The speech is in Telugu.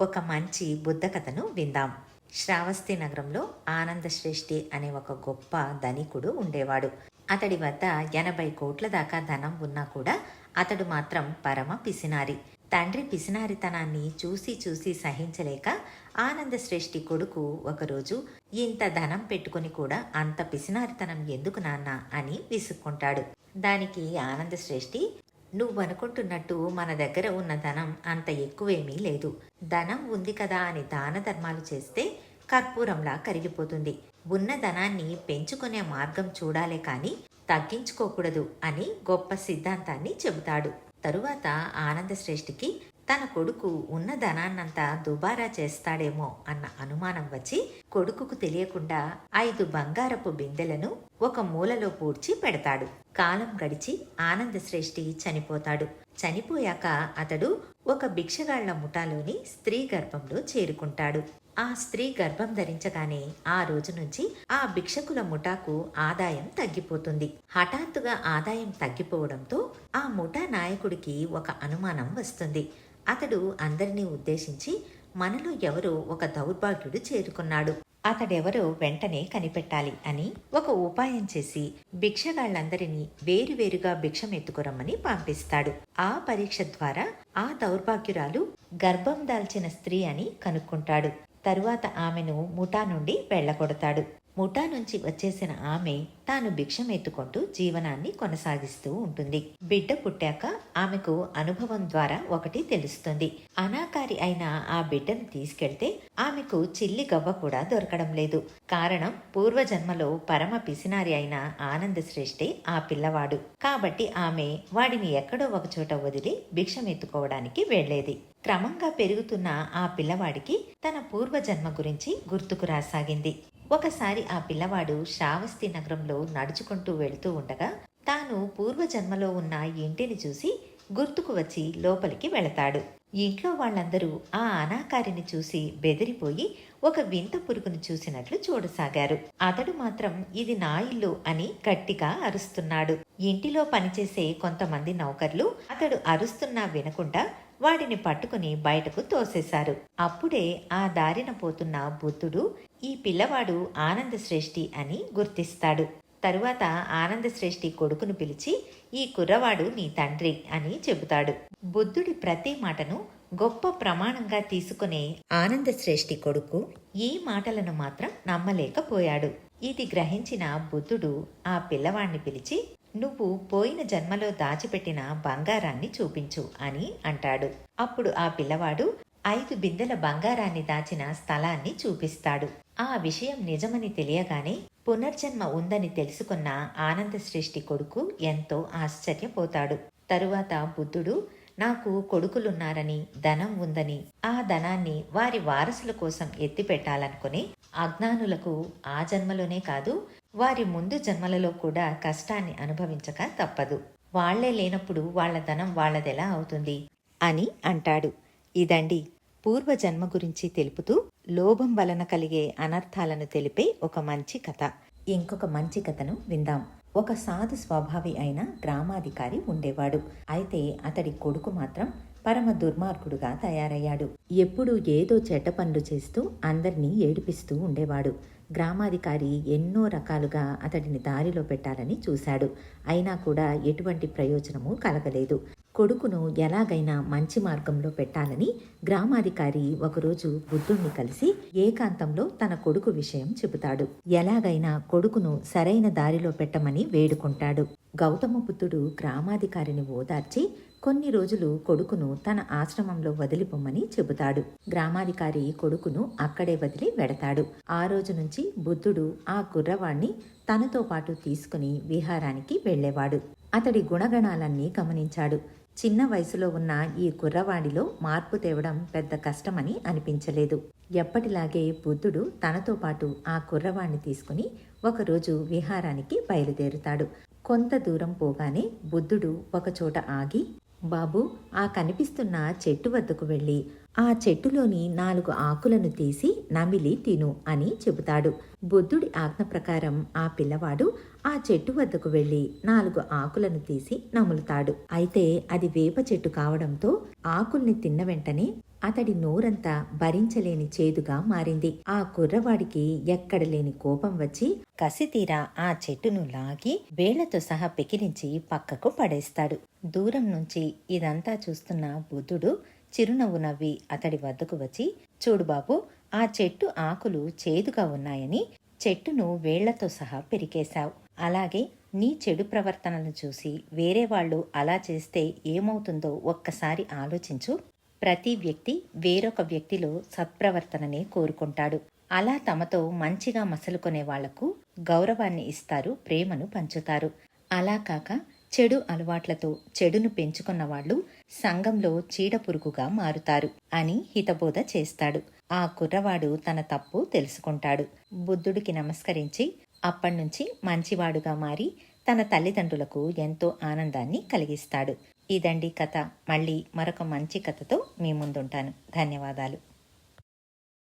ఒక మంచి బుద్ధ కథను విందాం. శ్రావస్తి నగరంలో ఆనంద శ్రేష్ఠి అనే ఒక గొప్ప ధనికుడు ఉండేవాడు. అతడి వద్ద ఎనభై కోట్ల దాకా ధనం ఉన్నా కూడా అతడు మాత్రం పరమ పిసినారి. తండ్రి పిసినారితనాన్ని చూసి చూసి సహించలేక ఆనంద శ్రేష్ఠి కొడుకు ఒకరోజు ఇంత ధనం పెట్టుకుని కూడా అంత పిసినారితనం ఎందుకు నాన్న? అని విసుక్కుంటాడు. దానికి ఆనంద శ్రేష్ఠి నువ్వనుకుంటున్నట్టు మన దగ్గర ఉన్న ధనం అంత ఎక్కువేమీ లేదు. ధనం ఉంది కదా అని దాన ధర్మాలు చేస్తే కర్పూరంలా కరిగిపోతుంది. ఉన్న ధనాన్ని పెంచుకునే మార్గం చూడాలే కానీ తగ్గించుకోకూడదు అని గొప్ప సిద్ధాంతాన్ని చెబుతాడు. తరువాత ఆనంద శ్రేష్ఠికి తన కొడుకు ఉన్న ధనాన్నంతా దుబారా చేస్తాడేమో అన్న అనుమానం వచ్చి కొడుకుకు తెలియకుండా ఐదు బంగారపు బిందెలను ఒక మూలలో పూడ్చి పెడతాడు. కాలం గడిచి ఆనంద శ్రేష్ఠి చనిపోతాడు. చనిపోయాక అతడు ఒక భిక్షగాళ్ళ ముఠాలోని స్త్రీ గర్భంలో చేరుకుంటాడు. ఆ స్త్రీ గర్భం ధరించగానే ఆ రోజు నుంచి ఆ భిక్షకుల ముఠాకు ఆదాయం తగ్గిపోతుంది. హఠాత్తుగా ఆదాయం తగ్గిపోవడంతో ఆ ముఠా నాయకుడికి ఒక అనుమానం వస్తుంది. అతడు అందరినీ ఉద్దేశించి మనలో ఎవరో ఒక దౌర్భాగ్యుడు చేరుకున్నాడు. అతడెవరో వెంటనే కనిపెట్టాలి అని ఒక ఉపాయం చేసి భిక్షగాళ్ళందరినీ వేరువేరుగా భిక్షమెత్తుకురమ్మని పంపిస్తాడు. ఆ పరీక్ష ద్వారా ఆ దౌర్భాగ్యురాలు గర్భం దాల్చిన స్త్రీ అని కనుక్కుంటాడు. తరువాత ఆమెను ముఠా నుండి వెళ్ళగొడతాడు. ముఠా నుంచి వచ్చేసిన ఆమె తాను భిక్షం ఎత్తుకుంటూ జీవనాన్ని కొనసాగిస్తూ ఉంటుంది. బిడ్డ పుట్టాక ఆమెకు అనుభవం ద్వారా ఒకటి తెలుస్తుంది. అనాకారి అయిన ఆ బిడ్డను తీసుకెళ్తే ఆమెకు చిల్లి గవ్వ కూడా దొరకడం లేదు. కారణం పూర్వజన్మలో పరమ పిసినారి అయిన ఆనంద శ్రేష్ఠే ఆ పిల్లవాడు. కాబట్టి ఆమె వాడిని ఎక్కడో ఒకచోట వదిలి భిక్షం ఎత్తుకోవడానికి వెళ్ళేది క్రమంగా పెరుగుతున్న ఆ పిల్లవాడికి తన పూర్వజన్మ గురించి గుర్తుకు రాసాగింది. ఒకసారి ఆ పిల్లవాడు శ్రావస్తి నగరంలో నడుచుకుంటూ వెళుతూ ఉండగా తాను పూర్వజన్మలో ఉన్న ఇంటిని చూసి గుర్తుకు వచ్చి లోపలికి వెళతాడు. ఇంట్లో వాళ్ళందరూ ఆ అనాకారిని చూసి బెదిరిపోయి ఒక వింత పురుగును చూసినట్లు చూడసాగారు. అతడు మాత్రం ఇది నా ఇల్లు అని గట్టిగా అరుస్తున్నాడు. ఇంటిలో పనిచేసే కొంతమంది నౌకర్లు అతడు అరుస్తున్నా వినకుండా వాడిని పట్టుకుని బయటకు తోసేశారు. అప్పుడే ఆ దారిన పోతున్న బుద్ధుడు ఈ పిల్లవాడు ఆనంద శ్రేష్ఠి అని గుర్తిస్తాడు. తరువాత ఆనంద శ్రేష్ఠి కొడుకును పిలిచి ఈ కుర్రవాడు నీ తండ్రి అని చెబుతాడు. బుద్ధుడి ప్రతి మాటను గొప్ప ప్రమాణంగా తీసుకునే ఆనంద శ్రేష్ఠి కొడుకు ఈ మాటలను మాత్రం నమ్మలేకపోయాడు. ఇది గ్రహించిన బుద్ధుడు ఆ పిల్లవాణ్ణి పిలిచి నువ్వు పోయిన జన్మలో దాచిపెట్టిన బంగారాన్ని చూపించు అని అంటాడు. అప్పుడు ఆ పిల్లవాడు ఐదు బిందెల బంగారాన్ని దాచిన స్థలాన్ని చూపిస్తాడు. ఆ విషయం నిజమని తెలియగానే పునర్జన్మ ఉందని తెలుసుకున్న ఆనంద సృష్టి కొడుకు ఎంతో ఆశ్చర్యపోతాడు. తరువాత బుద్ధుడు నాకు కొడుకులున్నారని ధనం ఉందని ఆ ధనాన్ని వారి వారసుల కోసం ఎత్తిపెట్టాలనుకుని అజ్ఞానులకు ఆ జన్మలోనే కాదు వారి ముందు జన్మలలో కూడా కష్టాన్ని అనుభవించక తప్పదు. వాళ్ళే లేనప్పుడు వాళ్ళ ధనం వాళ్ళదెలా అవుతుంది? అని అంటాడు. ఇదండి పూర్వజన్మ గురించి తెలుపుతూ లోభం వలన కలిగే అనర్థాలను తెలిపే ఒక మంచి కథ. ఇంకొక మంచి కథను విందాం. ఒక సాధు స్వభావి అయిన గ్రామాధికారి ఉండేవాడు. అయితే అతడి కొడుకు మాత్రం పరమ దుర్మార్గుడుగా తయారయ్యాడు. ఎప్పుడూ ఏదో చెడ్డ పనులు చేస్తూ అందరినీ ఏడిపిస్తూ ఉండేవాడు. గ్రామాధికారి ఎన్నో రకాలుగా అతడిని దారిలో పెట్టాలని చూశాడు. అయినా కూడా ఎటువంటి ప్రయోజనము కలగలేదు. కొడుకును ఎలాగైనా మంచి మార్గంలో పెట్టాలని గ్రామాధికారి ఒకరోజు బుద్ధుణ్ణి కలిసి ఏకాంతంలో తన కొడుకు విషయం చెబుతాడు. ఎలాగైనా కొడుకును సరైన దారిలో పెట్టమని వేడుకుంటాడు. గౌతమ బుద్ధుడు గ్రామాధికారిని ఓదార్చి కొన్ని రోజులు కొడుకును తన ఆశ్రమంలో వదిలిపోమ్మని చెబుతాడు. గ్రామాధికారి కొడుకును అక్కడే వదిలి వెడతాడు. ఆ రోజు నుంచి బుద్ధుడు ఆ కుర్రవాణ్ణి తనతో పాటు తీసుకుని విహారానికి వెళ్ళేవాడు అతడి గుణగణాలన్నీ గమనించాడు. చిన్న వయసులో ఉన్న ఈ కుర్రవాడిలో మార్పు తేవడం పెద్ద కష్టమని అనిపించలేదు. ఎప్పటిలాగే బుద్ధుడు తనతో పాటు ఆ కుర్రవాణ్ణి తీసుకుని ఒకరోజు విహారానికి బయలుదేరుతాడు. కొంత దూరం పోగానే బుద్ధుడు ఒకచోట ఆగి బాబు ఆ కనిపిస్తున్న చెట్టు వద్దకు వెళ్ళి ఆ చెట్టులోని నాలుగు ఆకులను తీసి నమిలి తిను అని చెబుతాడు. బుద్ధుడి ఆజ్ఞ ప్రకారం ఆ పిల్లవాడు ఆ చెట్టు వద్దకు వెళ్ళి నాలుగు ఆకులను తీసి నములుతాడు. అయితే అది వేప చెట్టు కావడంతో ఆకుల్ని తిన్న వెంటనే అతడి నోరంతా భరించలేని చేదుగా మారింది. ఆ కుర్రవాడికి ఎక్కడ లేని కోపం వచ్చి కసితీరా ఆ చెట్టును లాగి వేళ్ళతో సహా పెకిలించి పక్కకు పడేస్తాడు. దూరం నుంచి ఇదంతా చూస్తున్న బుద్ధుడు చిరునవ్వు నవ్వి అతడి వద్దకు వచ్చి చూడు బాబు ఆ చెట్టు ఆకులు చేదుగా ఉన్నాయని చెట్టును వేళ్ళతో సహా పెరికేశావు. అలాగే నీ చెడు ప్రవర్తనను చూసి వేరే వాళ్ళు అలా చేస్తే ఏమవుతుందో ఒక్కసారి ఆలోచించు. ప్రతి వ్యక్తి వేరొక వ్యక్తిలో సత్ప్రవర్తననే కోరుకుంటాడు. అలా తమతో మంచిగా మసలుకునే వాళ్ళకు గౌరవాన్ని ఇస్తారు ప్రేమను పంచుతారు. అలా కాక చెడు అలవాట్లతో చెడును పెంచుకున్న వాళ్ళు సంఘంలో చీడపురుగుగా మారుతారు అని హితబోధ చేస్తాడు. ఆ కుర్రవాడు తన తప్పు తెలుసుకుంటాడు. బుద్ధుడికి నమస్కరించి అప్పటినుంచి మంచివాడుగా మారి తన తల్లిదండ్రులకు ఎంతో ఆనందాన్ని కలిగిస్తాడు. ఇదండి కథ. మళ్ళీ మరొక మంచి కథతో మీ ముందుంటాను. ధన్యవాదాలు.